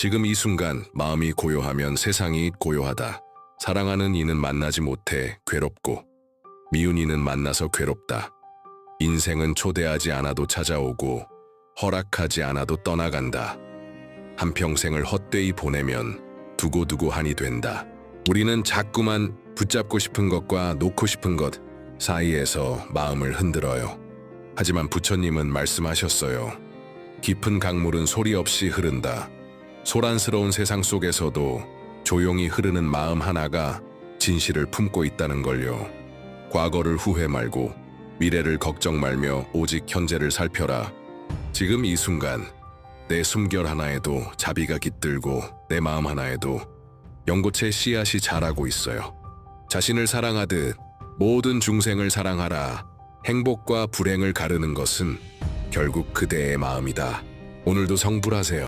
지금 이 순간 마음이 고요하면 세상이 고요하다. 사랑하는 이는 만나지 못해 괴롭고 미운 이는 만나서 괴롭다. 인생은 초대하지 않아도 찾아오고 허락하지 않아도 떠나간다. 한평생을 헛되이 보내면 두고두고 한이 된다. 우리는 자꾸만 붙잡고 싶은 것과 놓고 싶은 것 사이에서 마음을 흔들어요. 하지만 부처님은 말씀하셨어요. 깊은 강물은 소리 없이 흐른다. 소란스러운 세상 속에서도 조용히 흐르는 마음 하나가 진실을 품고 있다는 걸요. 과거를 후회 말고 미래를 걱정 말며 오직 현재를 살펴라. 지금 이 순간 내 숨결 하나에도 자비가 깃들고 내 마음 하나에도 연고체 씨앗이 자라고 있어요. 자신을 사랑하듯 모든 중생을 사랑하라. 행복과 불행을 가르는 것은 결국 그대의 마음이다. 오늘도 성불하세요.